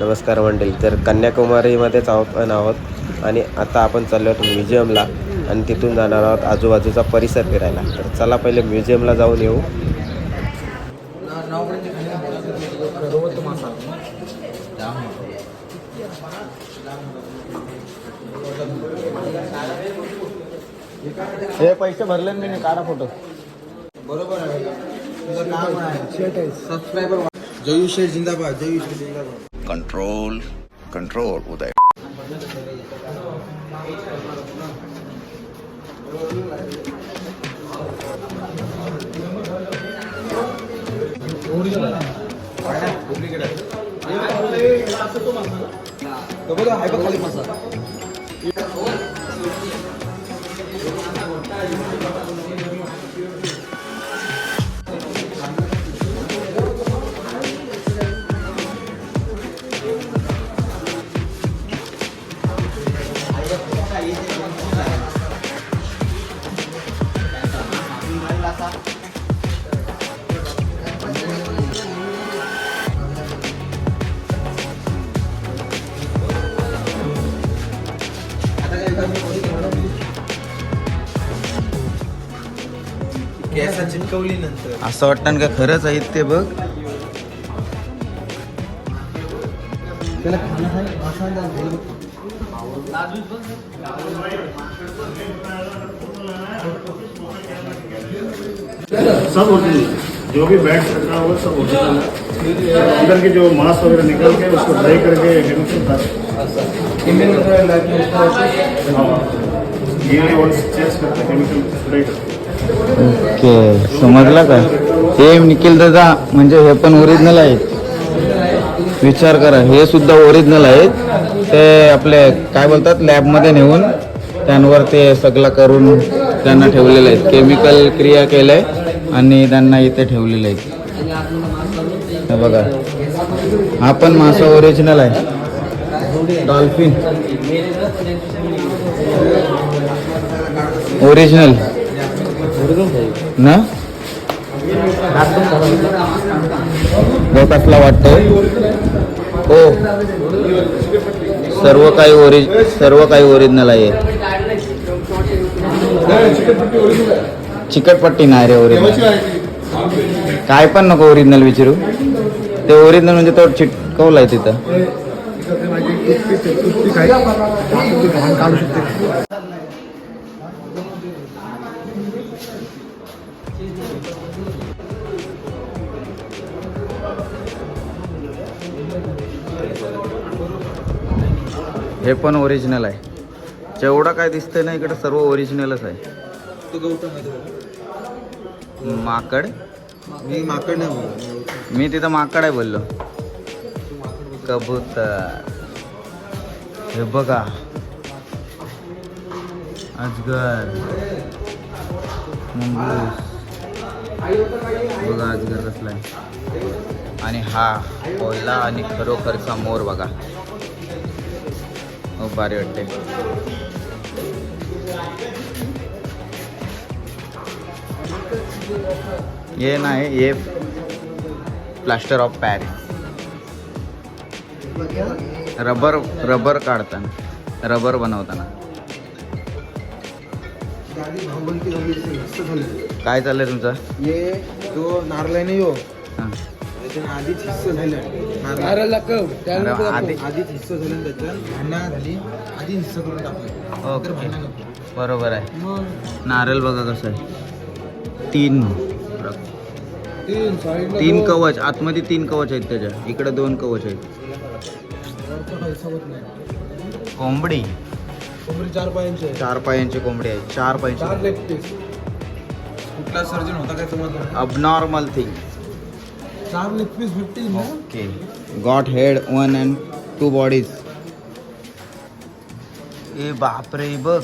नमस्कार मंडळी तर कन्याकुमारीमध्येच आहोत पण आहोत. आणि आता आपण चाललो आहोत म्युझियमला. आणि तिथून जाणार आहोत आजूबाजूचा परिसर फिरायला. तर चला पहिले म्युझियमला जाऊन येऊ. हे पैसे भरले मी नाही काढा फोटो. बरोबर आहे. सबस्क्रायबर जयू शेठ जिंदाबाद जयू शेठ जिंदाबाद. Control कंट्रोल उदय तो खाली मसाला केसा चिटकवली नंतर असं वाटतं का खरंच आहेत ते बघ. सब जो भी बैठ सकता है वो सब ओरिजिनल है। अंदर के जो मांस वगैरह निकल के उसको ड्राई करके केमिकल ये चेंज करते हैं। केमिकल ड्राई करते हैं ओके समजला का? हे निखिल दादा म्हणजे हे पण ओरिजिनल आहेत. विचार करा हे सुद्धा ओरिजिनल आहेत. ते आपले काय बोलतात लॅबमध्ये नेऊन त्यांवर ते सगळं करून त्यांना ठेवलेलं आहेत. केमिकल क्रिया केलंय आणि त्यांना इथे ठेवलेलं आहेत. बघा हा पण मासा ओरिजिनल आहे. डॉल्फिन ओरिजिनल ना? कसला वाटतो हो. सर्व काही ओरिज सर्व काही ओरिजिनल आहे. चिकटपट्टी नाही रे ओरिजिनल काय पण नको ओरिजिनल विचारू. ते ओरिजिनल म्हणजे तो चिटकवलाय तिथं. हे पण ओरिजिनल आहे. जेवढं काय दिसतंय ना इकडे सर्व ओरिजिनलच आहे. माकड? मी माकड नाही. मी तिथं माकड आहे बोललो. कबूतर. हे बघा. अजगर. बघा अजगर कसला आहे. आणि हा कोयला आणि खरोखरचा मोर बघा. खूप भारी वाटते ये नाही ये plaster of Paris rubber rubber काढताना रबर बनवताना. काय चाललंय तुमचं? ये तो नारळाने यो. हां. आधीच हिस्सा झालं. अरे आधी आधीच हिस्सा झालं त्याच्यात भांडणं झाली. आधी हिस्सा करून टाकलं ओके. तर भांडणं नको. बरोबर आहे. नारळ बघा कसं आहे. तीन. तीन. कवच. आतमध्ये तीन कवच आहेत त्याच्या. इकडे दोन कवच आहेत. कोंबडी. कोंबडी चार पायांची आहे. चार पायांची कोंबडी आहे. चार पायांची. कुठला सर्जन होता काय तुम्हाला? अबनॉर्मल थिंग चार लेग पीस भेटतील okay got head one and two bodies ए बापरे बघ.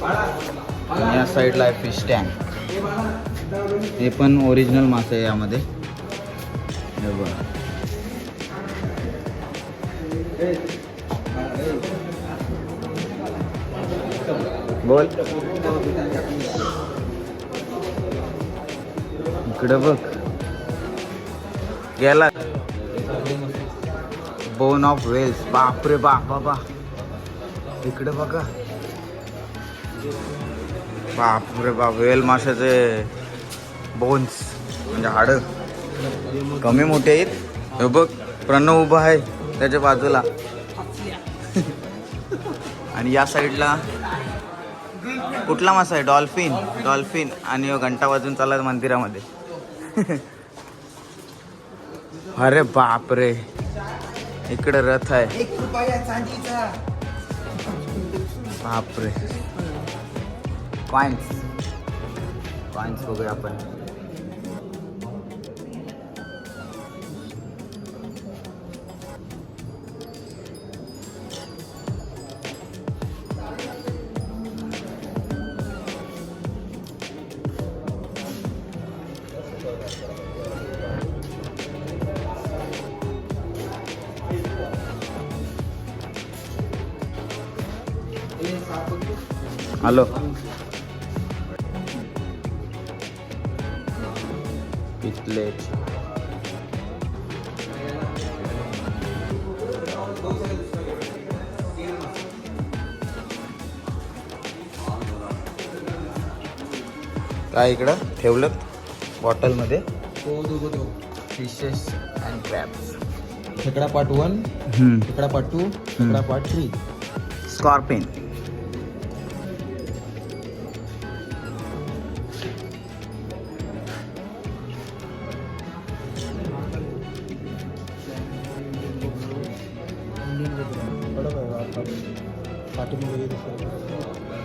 या साईडला फ़िश टँक हे पण ओरिजिनल मासे आहे यामध्ये. हे बघा. बोल. इकडं बघ. गेला. बोन ऑफ वेल्स बापरे बाप बाबा. इकडे बघा. बापरे बाप वेल माशाचे. बोन्स म्हणजे हाड. कमी मोठे आहेत. हे बघ प्रणव उभा आहे त्याच्या बाजूला. आणि या साईडला कुठला मासा आहे? डॉल्फिन डॉल्फिन आणि घंटा वाजून चालला मंदिरामध्ये. अरे बापरे. इकडे रथ आहे. बापरे. कॉइन्स कॉइन्स बघूया आपण. हॅलो पितलेट काय इकडं? ठेवलं? बॉटलमध्ये फिशेस अँड क्रॅब्स खेकडा पार्ट वन खेकडा पार्ट टू खेकडा पार्ट थ्री स्कॉर्पिन पाठीमागे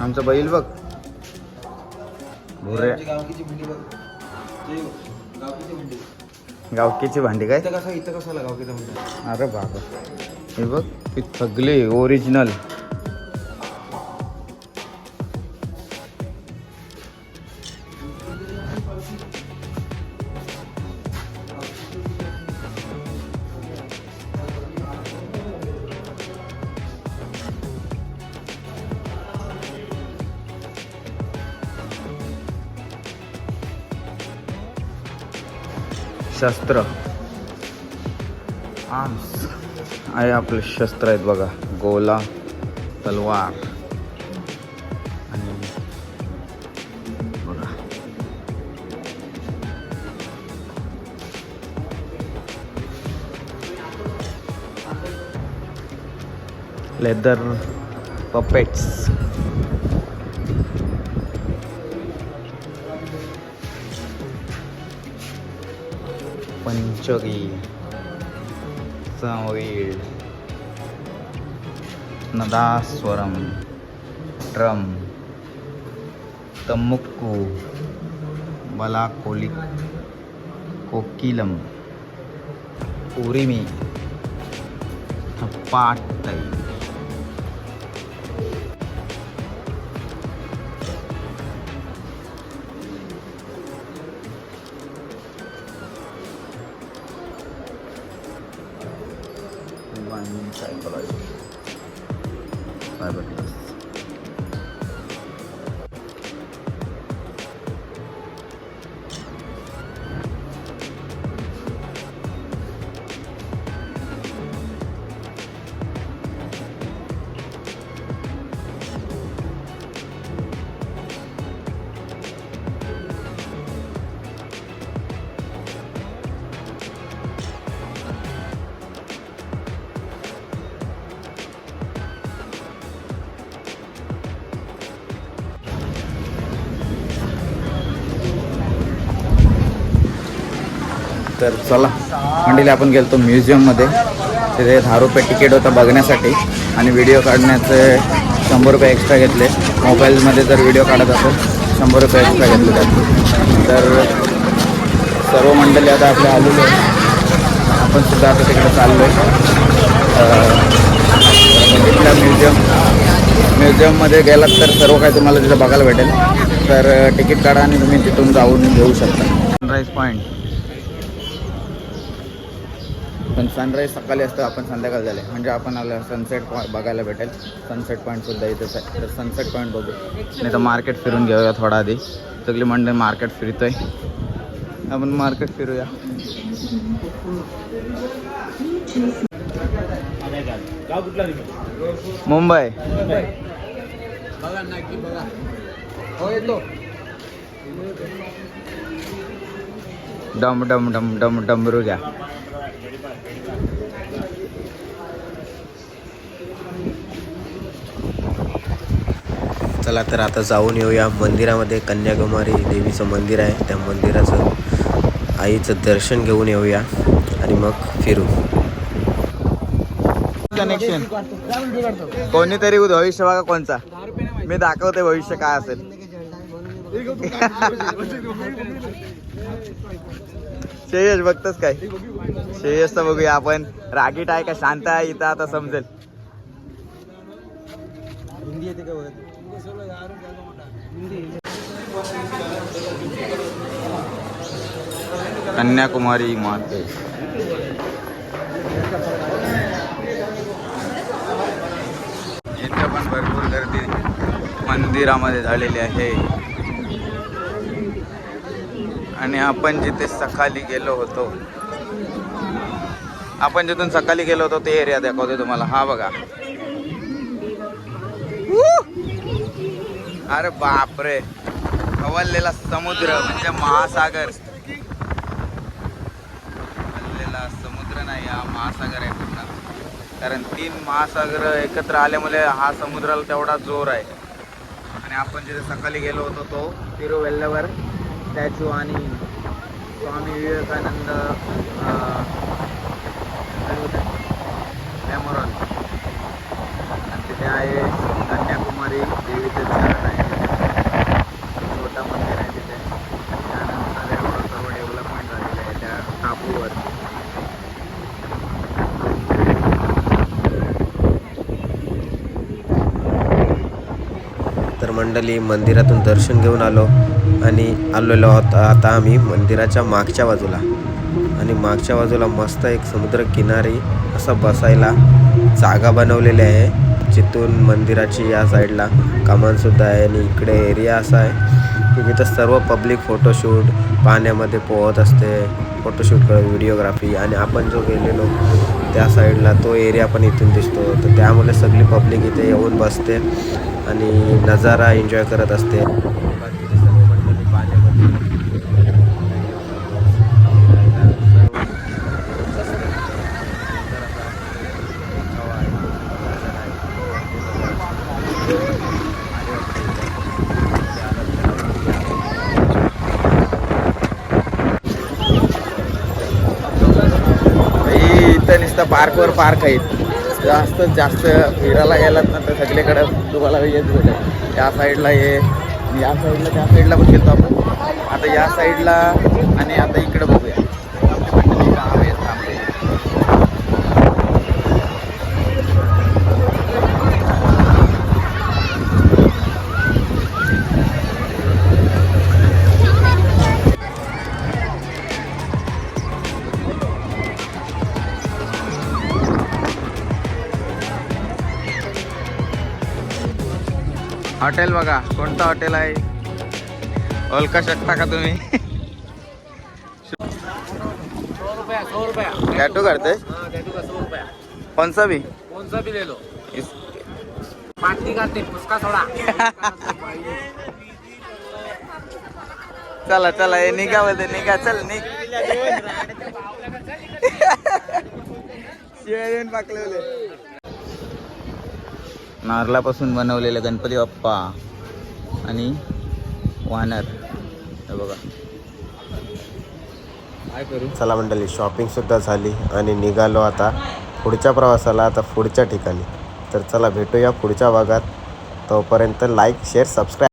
आमचा बैल बघ. भुरे गावकीची भांडी काय? कसं इथं कसं गावकीचा अरे बाबा हे बघ ती सगळी ओरिजिनल शस्त्र. आर्म्स आहे आपले शस्त्र आहेत बघा. गोला तलवार. आणि बघा. लेदर पपेट्स पंचगी संवीळ नदास्वरम ट्रम तमुक्कू बलाकोलिक कोकिलम उरिमी पाटई तर चला मंडळी आपण गेलो म्युझियममध्ये. तिथे दहा रुपये तिकीट होतं बघण्यासाठी. आणि व्हिडिओ काढण्याचे शंभर रुपये एक्स्ट्रा घेतले. मोबाईलमध्ये जर व्हिडिओ काढत असेल शंभर रुपये एक्स्ट्रा घेतले त्यात. तर सर्व मंडळी आता आपल्या आलेले आहेत. आपण सुद्धा आता तिकडे चाललो आहे. म्युझियम म्युझियममध्ये गेलात तर सर्व काही तुम्हाला तिथं बघायला भेटेल. तर तिकीट काढा आणि तुम्ही तिथून जाऊन घेऊ शकता. सनराईज पॉईंट पण सनराईज सकाळी असतं आपण संध्याकाळ झाले. म्हणजे आपण आलं सनसेट पॉईंट बघायला भेटेल. सनसेट पॉईंटसुद्धा इथंच आहे तर सनसेट पॉईंट बघू. नाही तर मार्केट फिरून घेऊया थोडा आधी. सगळी मंडळी मार्केट फिरतोय. आपण मार्केट फिरूया. मुंबई. बघा नक्की बघा हो येतो डम डम डम डम डमरू घ्या चला तर आता जाऊन येऊया. मंदिरामध्ये कन्याकुमारी देवीचं मंदिर आहे. त्या मंदिराचं आईचं दर्शन घेऊन येऊया आणि मग फिरू. कनेक्शन कोणीतरी भविष्य बघा कोणचा. मी दाखवते भविष्य काय असेल. श्रेयस बघतोस काय? श्रेयस तर बघूया आपण. रागीट आहे का? शांत आहे? इथं आता समजेल. कन्याकुमारी माते. इथे पण भरपूर गर्दी मंदिरामध्ये झालेली आहे. आणि आपण जिथे सकाळी गेलो होतो आपण जिथून सकाळी गेलो होतो ते एरिया दाखवतो तुम्हाला. हा बघा. अरे बापरे. खवललेला समुद्र म्हणजे महासागर खवललेला समुद्र नाही हा महासागर आहे पूर्ण. कारण तीन महासागर एकत्र आल्यामुळे हा समुद्राला तेवढा जोर आहे. आणि आपण जिथे सकाळी गेलो होतो तो तिरुवेल्लवर स्टॅच्यू आणि स्वामी विवेकानंद मेमोरल आणि तिथे आहे कन्याकुमारी देवीचे चरण आहे छोटा मंदिर आहे तिथे त्यानंतर एवढं सर्व डेव्हलपमेंट झालेलं आहे त्या टापूवर तर मंडळी मंदिरातून दर्शन घेऊन आलो आणि आलेलो आहोत. आता आम्ही मंदिराच्या मागच्या बाजूला. आणि मागच्या बाजूला मस्त एक समुद्र किनारी असं बसायला जागा बनवलेली आहे. जिथून मंदिराची या साईडला कमानसुद्धा आहे आणि इकडे एरिया असा आहे. की जिथं सर्व पब्लिक फोटोशूट पाण्यामध्ये पोहत असते. फोटोशूट व्हिडिओग्राफी आणि आपण जो गेलेलो त्या साईडला तो एरिया पण इथून दिसतो. तर त्यामुळे सगळी पब्लिक इथे येऊन बसते आणि नजारा एन्जॉय करत असते. पार्कवर पार्क आहेत जास्त जास्त फिरायला गेलात ना तर सगळीकडं तुम्हाला येत भेटेल. या साईडला ये या साईडला त्या साईडला पण गेलो आपण. आता या साईडला आणि आता इकडं बघूया. हॉटेल बघा कोणतं हॉटेल आहे? ओळखा शकता का तुम्ही. टॅटू करते कौन सा भी कौन सा भी ले लो इस- करते पुस्का थोड़ा चला चला हे निघा बोलते निघा चल निघ. शिवाय देऊन पाकलेले नारळापासून बनवलेले गणपती बाप्पा आणि वानर. हे बघा. काय करू? चला मंडळी शॉपिंगसुद्धा झाली आणि निघालो आता पुढच्या प्रवासाला आता पुढच्या ठिकाणी. तर चला भेटूया पुढच्या भागात. तोपर्यंत लाईक शेअर सबस्क्राईब